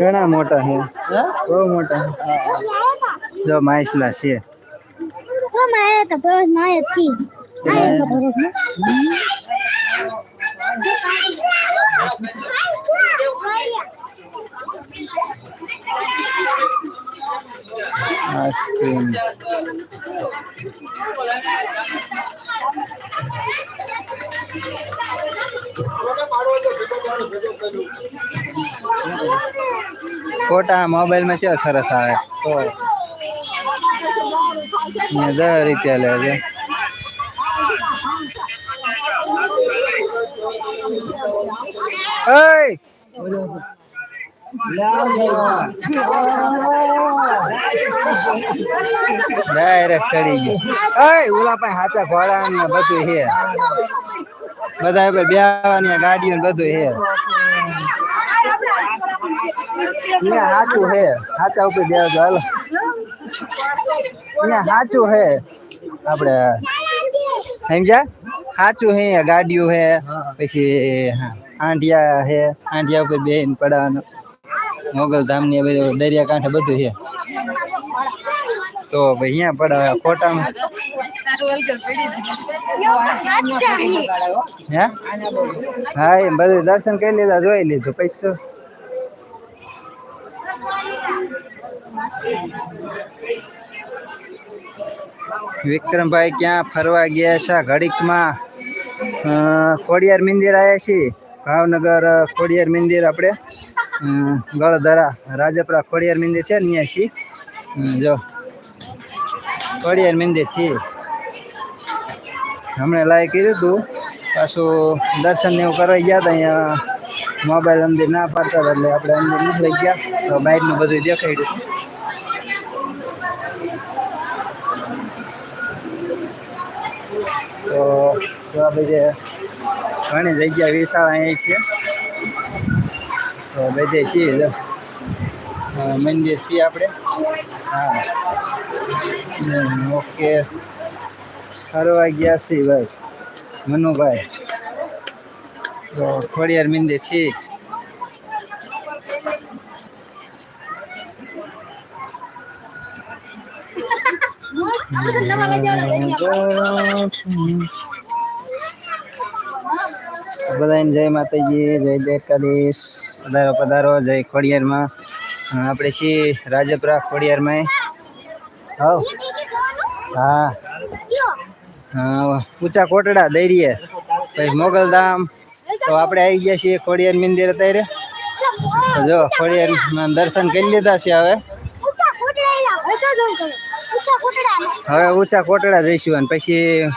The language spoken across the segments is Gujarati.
ઘણા મોટા છે. હે? બહુ મોટા છે. જો માઇસલા છે. તો મારે તો બસ ના હતી. તો ને આઈસ્ક્રીમ. ફોટા મોબાઈલમાં કેવા સરસ આવે? તો ને દસ લે છે. ડાયરેક્ટ ચડી ગયું. ઓય ઓલા પાસે હાથે ઘોડા ને બધું છે. બધા બે બેવાની ગાડીઓ ને બધું છે. અહીંયા સાચું હે. સાચા ઉપર બે હાલો. અહીંયા સાચું હે. આપણે સમજ્યા? સાચું હે ગાડીઓ છે પછી આંડિયા હે આંડિયા ઉપર બેન પડવાનું. મોગલધામની બધું દરિયા કાંઠે બધું છે તો અહીંયા પડાવે ખોટામાં હે? હા એ બધું દર્શન કરી લીધા, જોઈ લીધું, પૈસો. વિક્રમભાઈ ક્યાં ફરવા ગયા છે? ઘડીકમાં ખોડિયાર મંદિર આવ્યા છીએ. ભાવનગર ખોડિયાર મંદિર આપણે. ગળધરા, રાજપરા ખોડિયાર મંદિર છે ને અહીંયા છીએ. જો, ખોડિયાર મંદિર છીએ. હમણાં લાઈ કર્યું હતું પાછું દર્શન ને એવું કરવા ગયા હતા અહીંયા. મોબાઈલ અંદર ના પાડતા એટલે આપણે અંદર લઈ ગયા. તો બાઇકનું બધું દેખાડ્યું તો જો આપણે જે ઘણી જગ્યા વિશાળ અહીં છે. તો બધે છીએ મંદિર છીએ આપણે. હા. ઓકે. ફરવા ગયા છીએ ભાઈ મનુભાઈ. તો ખોડિયાર મંદિર છીએ બધાને જય માતાજી, જય દ્વારકાધીશ. પધારો પધારો, જય ખોડિયારમાં. આપણે છીએ રાજપરા ખોડિયારમાં હવ. હા. હા, ઊંચા કોટડા દૈરીએ. પછી મોગલધામ. તો આપણે આવી ગયા છીએ ખોડિયાર મંદિર અત્યારે. જો, ખોડિયારમાં દર્શન કરી લીધા છે હવે. હવે ઊંચા કોટડા જઈશું અને પછી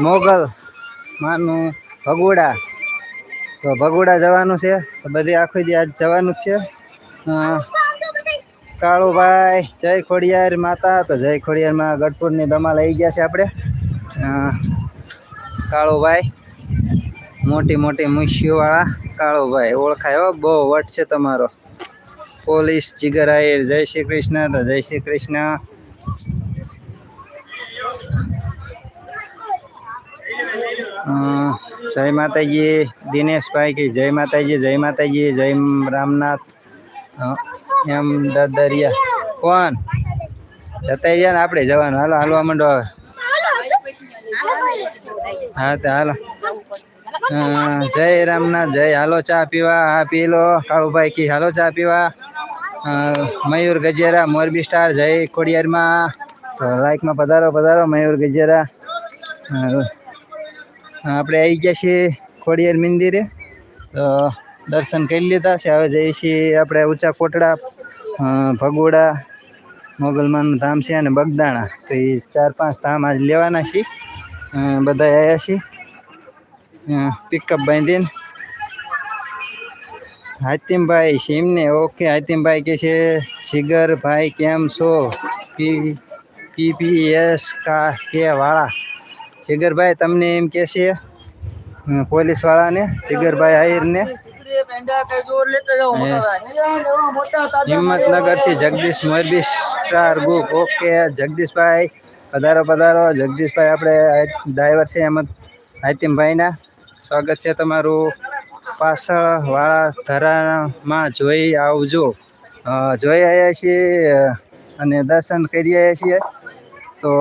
મોગલ, માનું ભગોડા. તો ભગોડા જવાનું છે. તો બધી આખો દી આજ જવાનું જ છે. કાળુભાઈ જય ખોડિયાર માતા. તો જય ખોડિયારમાં ગઢપુરની દમા લઈ ગયા છે આપણે. કાળુભાઈ મોટી મોટી મુશીઓવાળા કાળુભાઈ ઓળખાય બહુ વટ છે તમારો. પોલીસ જીગર જય શ્રી કૃષ્ણ. તો જય શ્રી કૃષ્ણ. જય માતાજી, દિનેશભાઈ કે જય માતાજી જય માતાજી, જય રામનાથ. એમ દરિયા કોણ? જતા રહ્યા ને આપણે જવાનું. હાલો, હાલવા માંડો હા, તો હાલો. જય રામનાથ, જય. હાલો, ચા પીવા. હા, પી લો. કાળુભાઈ કી, હાલો, ચા પીવા. મયુર ગજેરા, મોરબી સ્ટાર, જય ખોડિયારમાં. તો લાઈકમાં પધારો પધારો, મયુર ગજેરા. આપણે આવી ગયા છીએ ખોડિયાર મંદિરે. દર્શન કરી લીધા છે. હવે જઈએ છીએ આપણે ઊંચા કોટડા ભગોડા, મોગલમાનું ધામ છે અને બગદાણા. તો એ ચાર પાંચ ધામ આજ લેવાના છીએ. બધા આવ્યા છીએ. પિકઅપ બાંધીને. હાતિમભાઈ સિમને ઓકે હાતિમભાઈ કે છે, જીગરભાઈ, કેમ છો? પી પીપીએસ કા, કે વાળા. જીગરભાઈ તમને એમ કે છે પોલીસ વાળાને જીગરભાઈ આહિરને. હિંમતનગરથી Jagdish Morbi star book okay, Jagdishbhai, પધારો પધારો. જગદીશભાઈ, આપણે ડ્રાઈવર છે એમ હાતિમભાઈના સ્વાગત છે તમારું. પાછળ વાળા ધરામાં જોઈ આવજો. જોઈ આવ્યા છીએ, અને દર્શન કરી આવ્યા છીએ. તો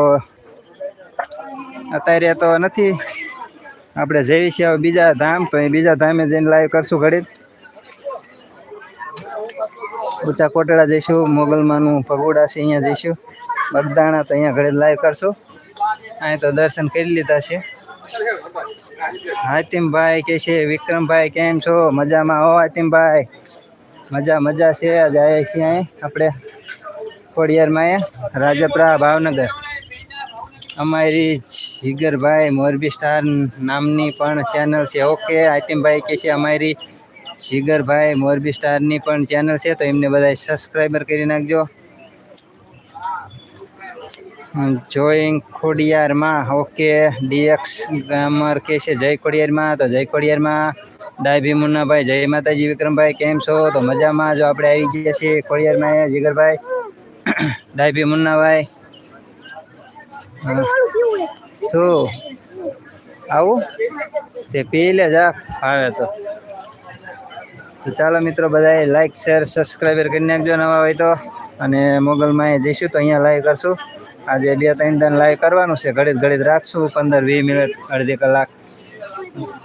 અત્યારે તો નથી. આપણે જઈએ છીએ હવે બીજા ધામ, તો એ બીજા ધામે જઈને લાઈવ કરશું ઘડી ઊંચા કોટડા જઈશું, મોગલમાનું ભગોડા છે, અહીંયા જઈશું. બગદાણા તો અહીંયા ઘડી લાઈવ કરશું. અહીં તો દર્શન કરી લીધા છે. હાતિમભાઈ કે છે, વિક્રમભાઈ કેમ છો? મજામાં હો હાતિમભાઈ મજા મજા છે જાય છીએ અહીં આપણે ખોડિયારમાં રાજપરા ભાવનગર. અમારી જીગરભાઈ મોરબી સ્ટાર નામની પણ ચેનલ છે. ઓકે આતિમભાઈ કે છે અમારી જીગરભાઈ મોરબી સ્ટારની પણ ચેનલ છે, તો એમને બધા સબસ્ક્રાઈબર કરી નાખજો. જોઈંગ ખોડિયારમાં ઓકે ડીએક્સ ગ્રામર કે છે જય ખોડિયારમાં, તો જય ખોડિયારમાં. ડાયભી મુન્નાભાઈ, જય માતાજી, વિક્રમભાઈ, કેમ છો? તો મજામાં જો આપણે આવી ગયા છીએ ખોડિયારમાં જીગરભાઈ. ડાયભી મુન્નાભાઈ. શું? આવું. તે પી લે જા. આવે તો. તો ચાલો મિત્રો બધાએ લાઈક શેર સબસ્ક્રાઈબર કરી નાખજો નવા હોય તો. અને મોગલમાં એ જઈશું તો અહીંયા લાઈવ કરશું. આજે બે ત્રણ ટન લાઈવ કરવાનું છે. ઘડીત ઘડીત રાખશું. પંદર, વીસ મિનિટ, અડધી કલાક.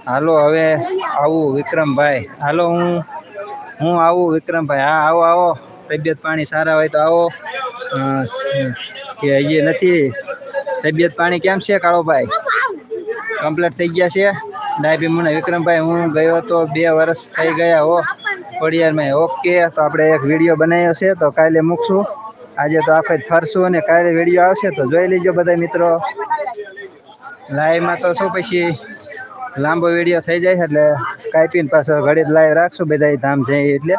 હાલો, હવે આવું વિક્રમભાઈ. હાલો, હું હું આવું વિક્રમભાઈ. હા, આવો આવો. તબિયત પાણી સારા હોય તો આવો. કે હજી નથી? તબિયત પાણી કેમ છે કાળોભાઈ કમ્પ્લીટ થઈ ગયા છે? ડાયબી મને વિક્રમભાઈ, હું ગયો તો બે વર્ષ થઈ ગયા હો, ખોડિયારમાં. ઓકે, તો આપણે એક વીડિયો બનાવ્યો છે, તો કાલે મૂકશું. આજે તો આખો ફરશું અને કાલે વીડિયો આવશે, તો જોઈ લેજો બધા મિત્રો. લાઈવમાં તો શું પછી? લાંબો વીડિયો થઈ જાય એટલે કાપીને પાછો ઘડી લાઈવ રાખશું બધા ધામ જઈએ એટલે.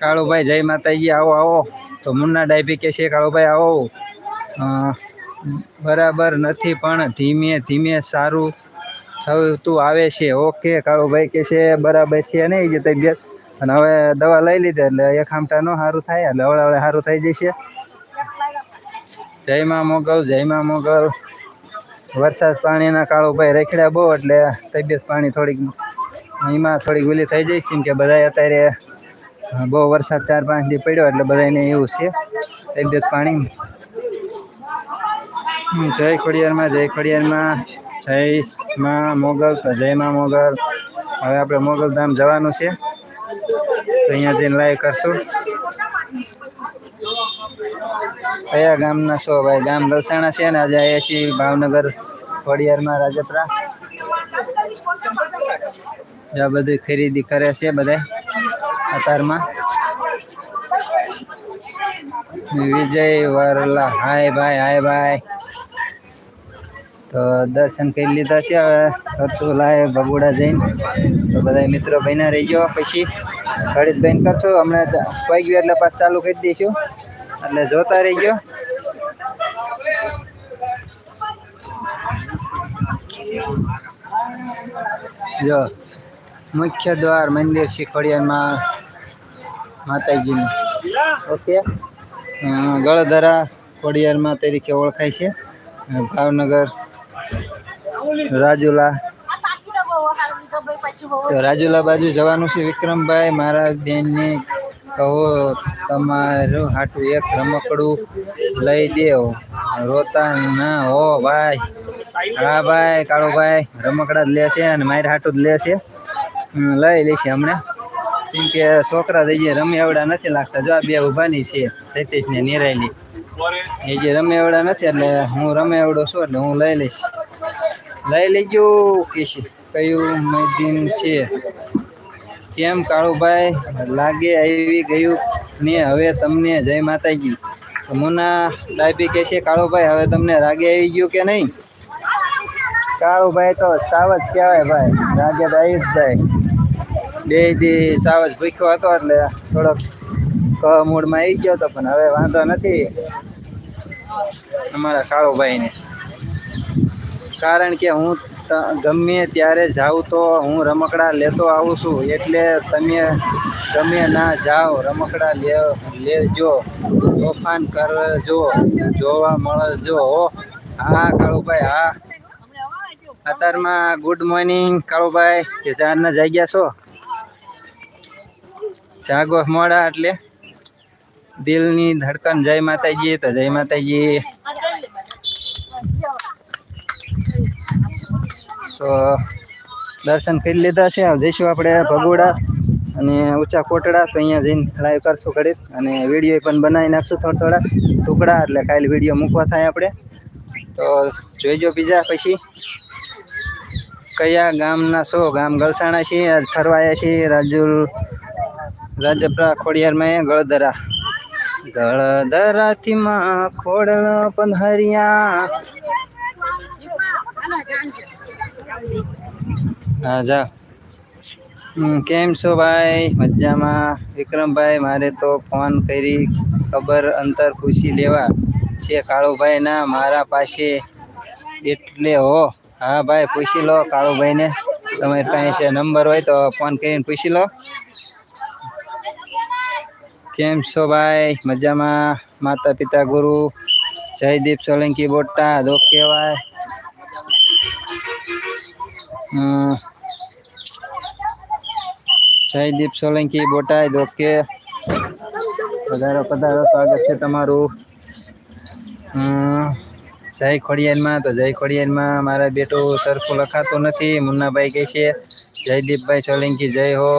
કાળુભાઈ, જય માતાજી, આવો આવો. તો મુન્ના ડાયબી કે છે, કાળુભાઈ, આવો. બરાબર નથી, પણ ધીમે ધીમે સારું થતું આવે છે. ઓકે કાળુભાઈ કે છે, બરાબર છે નહીં જે તબિયત અને હવે દવા લઈ લીધી, એટલે એક આમટા નો સારું થાય, એટલે હવડે હવડે સારું થઈ જશે. જય માં મોગલ જય માં મોગલ. વરસાદ પાણીના કાળુભાઈ રેખડ્યા બહુ, એટલે તબિયત પાણી થોડીક, એમાં થોડીક ઓલી થઈ જાય કેમ કે બધા અત્યારે, બહુ વરસાદ ચાર પાંચ દી પડ્યો, એટલે બધાને એવું છે, તબિયત પાણી. જય ખોડિયારમાં જય ખોડિયારમાં, જય માં મોગલ, તો જય માં મોગલ. હવે આપણે મોગલ ધામ જવાનું છે. તો અહીંયા જઈને લાઈવ કરશું. કયા ગામના છો ભાઈ? ગામ લલસાણા છે ને? આજે આવ્યા છીએ ભાવનગર ખોડિયારમાં રાજપરા. આ બધી ખરીદી કરે છે બધા અત્યારમાં વિજય વરલા. હાય ભાઈ હાય ભાઈ. તો દર્શન કરી લીધા છે. હવે કરશું લાય બગુડા જઈને તો બધા મિત્રો બન્યા રહી ગયો પછી બહેન કરશું. હમણાં પાઈ ગયું એટલે પાછું ચાલુ કરી દઈશું. એટલે જોતા રહી ગયો જો, મુખ્ય દ્વાર મંદિર શીખોડિયામાં માતાજીનું. ઓકે. ગળધરા ખોડિયારમાં તરીકે ઓળખાય છે. ભાવનગર રાજુલા. રાજુલા બાજુ જવાનું છે વિક્રમભાઈ, મારા બેનને કહો તમારું હાટું એક રમકડું લઈ દેવ રોતા ના હો ભાઈ. હા ભાઈ, કાળો ભાઈ, રમકડા જ લે છે અને મારે હાટું જ લે છે. લઈ લેશે હમણાં. કેમ કે છોકરા થઈ જે રમે એવડા નથી લાગતા. જો આ બે ઊભાની છે સતીશ ને નિરાયલી એ જે રમે એવડા નથી એટલે હું રમે એવડો છું એટલે હું લઈ લઈશ. લઈ લેજો કે કયું મદીન છે? કેમ કાળુભાઈ? લાગે આવી ગયું ને હવે તમને જય માતાજી. મુના ડાયબી કહે છે કાળુભાઈ, હવે તમને રાગે આવી ગયું કે નહીં? કાળુભાઈ તો સાવ જ કહેવાય ભાઈ, રાગે તો આવી જ જાય. બે દી સાવ જ ભૂખ્યો હતો એટલે થોડોક ક મૂડમાં આવી ગયો હતો, પણ હવે વાંધો નથી. અમારા કાળુભાઈને. કારણ કે હું ગમે ત્યારે જાઉં તો હું રમકડા લેતો આવું છું. એટલે તમે ગમે ના જાઓ, રમકડા લે, લેજો. તોફાન કરજો, જોવા મળજો. હા. કાળુભાઈ, હા. અત્યારમાં ગુડ મોર્નિંગ કાળુભાઈ. કે જાનના જાગ્યા છો? જાગો મોડા એટલે. દિલની ધડકન. જય માતાજી. તો જય માતાજી. તો દર્શન કરી લીધા છે. જઈશું આપણે ભગોડા અને ઊંચા કોટડા. તો અહીંયા જઈને લાઈવ કરશું ઘડીક. અને વીડિયો પણ બનાવી નાખશું થોડા થોડા. ટુકડા એટલે કાલે વીડિયો મૂકવા થાય આપણે. તો જોઈજો બીજા પછી. કયા ગામના શો ગામ ગલસાણા છીએ. આજ ફરવા છીએ રાજુલ, રાજપરા, ખોડિયારમાં ગળદરા. ગળદરાથી માં ખોડલ પંધરિયા હા, જા. કેમ છો ભાઈ? મજામાં. વિક્રમભાઈ, મારે તો ફોન કરી ખબર અંતર પૂછી લેવા છે. કાળુભાઈ ના, મારા પાસે એટલે હો. હા, ભાઈ, પૂછી લો કાળુભાઈને. તમારી પાસે નંબર હોય તો ફોન કરીને પૂછી લો. કેમ છો ભાઈ? મજામાં. માતા પિતા ગુરુ. જયદીપ સોલંકી બોટા દો ભાઈ? જયદીપ સોલંકી, બોટાદ, ઓકે. પધારો પધારો, સ્વાગત છે તમારું. જય ખોડિયારમાં, તો જય ખોડિયારમાં મારા બેટું સરખું લખાતું નથી. મુન્નાભાઈ કહે છે, જયદીપભાઈ સોલંકી, જય હો.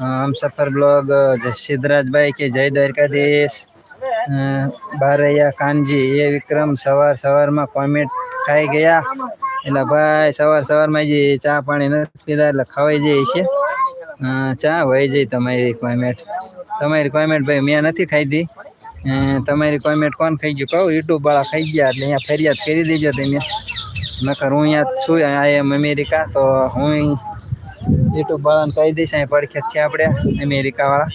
હમસફર બ્લોગ સિદ્ધરાજભાઈ કે જય દ્વારકાધીશ. બારૈયા કાનજી, એ વિક્રમ સવાર સવારમાં કોમેન્ટ ખાઈ ગયા. એટલે ભાઈ સવાર સવારમાં જે ચા પાણી નથી પીધા એટલે ખવાઈ જાય છે ચા વહી જાય તમારી રિક્વાયરમેન્ટ તમારી રિક્વાયરમેન્ટ ભાઈ મેં નથી ખાધી. તમારી રિક્વાયરમેન્ટ કોણ ખાઈ ગયું? કહું યુટ્યુબ વાળા ખાઈ ગયા એટલે અહીંયા ફરિયાદ કરી દેજો તમે. નકર હું અહીંયા છું આઈ અમેરિકા તો હું યુટ્યુબ વાળાને કહી દઈશ, અહીં પડખ્યા છે આપણે અમેરિકા વાળા.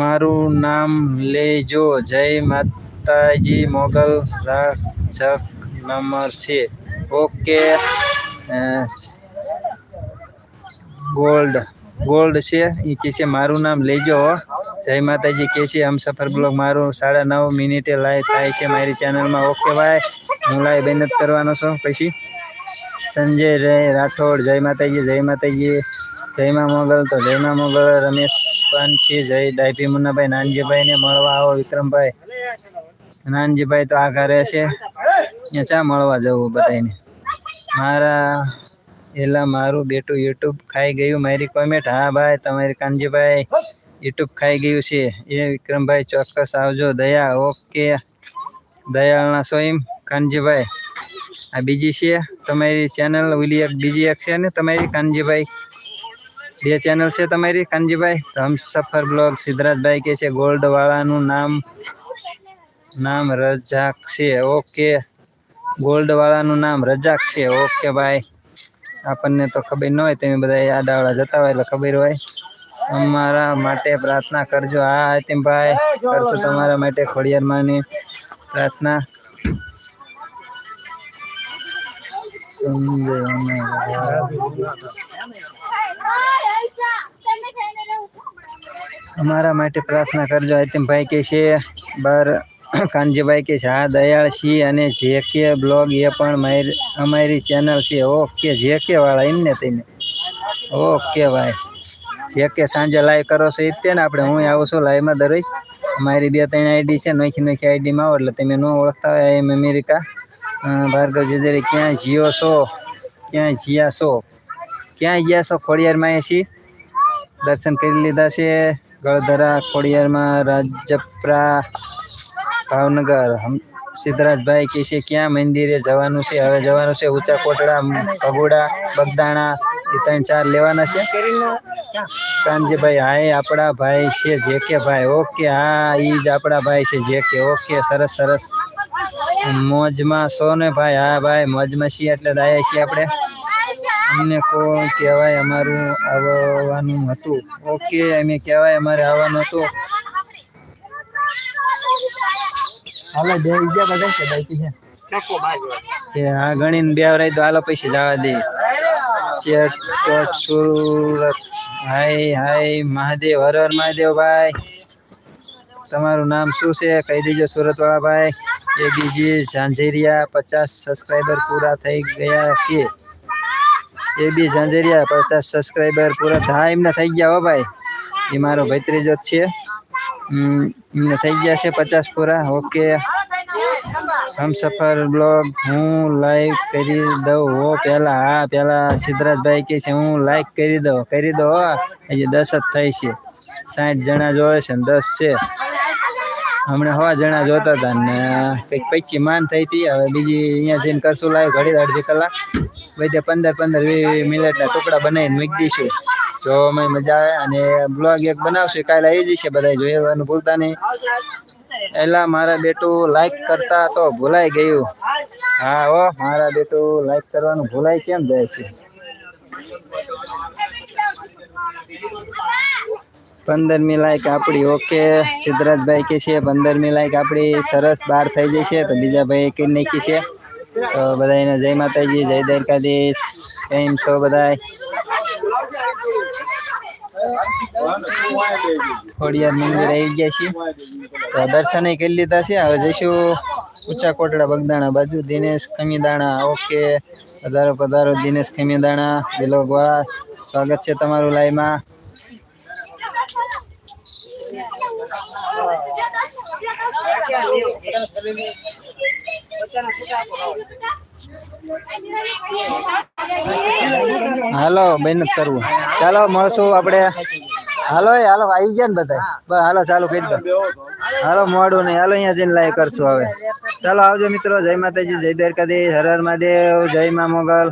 મારું નામ લેજો. જય માતાજી, મોગલ રાજક નંબર છે. ઓકે. ગોલ્ડ. ગોલ્ડ છે એ કહે છે મારું નામ લેજો. જય માતાજી કહે છે હમ સફર બ્લોગ મારું સાડા નવ મિનિટે લાઈવ થાય છે મારી ચેનલમાં ઓકે ભાઈ હું લાઈવ મહેનત કરવાનો છું. પછી સંજય રે રાઠોડ, જય માતાજી જય માતાજી. જય મા મોગલ તો જય માં મોગલ, રમેશ છે જય ડાયપી મુન્નાભાઈ, નાનજીભાઈને મળવા આવો વિક્રમભાઈ. નાનજીભાઈ તો આ ઘરે છે. ત્યાં ચા મળવા જવું બધાને મારા એલા મારું બેટું યુટ્યુબ ખાઈ ગયું, મારી કોમેન્ટ, હા ભાઈ, તમારી કાનજીભાઈ યુટ્યુબ ખાઈ ગયું છે. એ વિક્રમભાઈ, ચોક્કસ આવજો, દયા, ઓકે. દયાળના સોઈમ, કાનજીભાઈ. આ બીજી છે, તમારી ચેનલ, ઓલી એક બીજી એક છે ને, તમારી કાનજીભાઈ? બે ચેનલ છે તમારી, કાનજીભાઈ. હમસફર બ્લોગ, સિદ્ધરાજભાઈ કે છે ગોલ્ડ વાળાનું નામ નામ રજાક છે, ઓકે. ગોલ્ડ વાળાનું નામ રજાક છે. ઓકે ભાઈ. આપણને તો ખબર ન હોય, તમે બધા આડાવાળા જતા હોય એટલે ખબર હોય. અમારા માટે પ્રાર્થના કરજો. હા આતિમભાઈ કરશું તમારા માટે ખોડિયારમાંની પ્રાર્થના. અમારા માટે પ્રાર્થના કરજો. આતિમભાઈ કે છે, બાર કાનજીભાઈ કે છે દયાળ છીએ અને જે કે બ્લોગ એ પણ મારી, અમારી ચેનલ છે. ઓકે, જે કે વાળા, એમને તમે. ઓકે, ભાઈ. જે કે સાંજે લાઈવ કરો છો એ ને આપણે. હું આવું છું લાઈવમાં દરરોજ. મારી બે ત્રણ આઈડી છે, નોખી નોખી આઈડીમાં આવો, એટલે તમે ન ઓળખતા હોય એમ અમેરિકા. ભાર્ગવ જજેરી ક્યાં જીઓ છો? ક્યાં જીયા છો? ક્યાં ગયા છો ખોડિયારમાં એ છીએ દર્શન કરી લીધા છે. ગળધરા ખોડિયારમાં રાજપરા ભાવનગર. સિદ્ધરાજભાઈ કે છે, ક્યાં મંદિરે જવાનું છે? હવે જવાનું છે ઊંચા કોટડા ભગોડા, બગદાણા, એ ત્રણ ચાર લેવાના છે. કાનજીભાઈ એ આપણા ભાઈ છે, જે કે ભાઈ, ઓકે, હા એ જ આપણા ભાઈ છે, જે કે, ઓકે, સરસ સરસ. મોજમાં છો ને ભાઈ, હા, ભાઈ, મોજમાં છીએ એટલે દાયા છીએ આપણે. અમને કોણ કહેવાય અમારું આવવાનું હતું? ઓકે, અમે કહેવાય અમારે આવવાનું હતું. હાલો બે બીજા બધા છે બાકી છે? છે હા ગણીને બે વરાય તો હાલો પૈસા જવા દે. ચેટ ચોટ સુરત. હાય હાય મહાદેવ હર હર મહાદેવ ભાઈ. તમારું નામ શું છે? કહી દેજો સુરતવાળા ભાઈ. એ બીજી ઝાંઝેરિયા પચાસ સબસ્ક્રાઈબર પૂરા થઈ ગયા કે? એ બી ઝાંઝેરિયા પચાસ સબસ્ક્રાઈબર પૂરા. થાય એમને થઈ ગયા હો ભાઈ. એ મારો ભત્રીજો જ છે. થઈ ગયા છે પચાસ પૂરા. ઓકે. હમસફર બ્લોગ હું લાઈક કરી દઉં. હો પહેલાં હા પહેલાં સિદ્ધરાજભાઈ કહે છે, હું લાઈક કરી દઉં. કરી દો. હજી દસ જ થઈ છે. સાઠ જણા જોવે છે ને દસ છે. હમણાં હવા જણા જોતા હતા ને કંઈક પચી માન થઈ હતી. હવે બીજી અહીંયા જઈને કરશું લાઈવ ઘડી અડધી કલાક. બધે પંદર પંદર વીસ મિનિટના ટુકડા બનાવીને મૂકી દઈશું. જો અમે મજા આવે અને બ્લોગ એક બનાવશું, કાલે આવી જશે બધા જોવાનું ભૂલતા નહીં. એલા મારા બેટું લાઈક કરતા તો ભૂલાઈ ગયું. હા હો, મારા બેટું લાઈક કરવાનું ભૂલાઈ કેમ જાય છે? પંદરમી લાઈક આપણી ઓકે સિદ્ધરાજભાઈ કે છે, પંદરમી લાઈક આપણી સરસ બાર થઈ જશે, તો બીજા ભાઈ કરી નાખી છે. તો બધાને જય માતાજી, જય દ્વારકાધીશ, કેમ છો બધાય? ખોડિયાર મંદિર આવી ગયા છીએ. તો દર્શન કરી લીધા છે. હવે જઈશું ઊંચા કોટડા બગદાણા બાજુ. દિનેશ ખમીદાણા, ઓકે. પધારો પધારો. દિનેશ ખમીદાણા બિલોગવા સ્વાગત છે તમારું લાઈવમાં હાલો મહેનત કરવું. ચાલો, મળશું આપણે. હાલો હાલો, આવી ગયા ને બધા હાલો, ચાલુ કરી દો. હાલો, મોડું નહીં. હાલો, અહીંયા જઈને લાઈવ કરશું હવે. ચાલો, આવજો મિત્રો. જય માતાજી, જય દ્વારકાધીશ. હર હર મહાદેવ. જય મા મોગલ.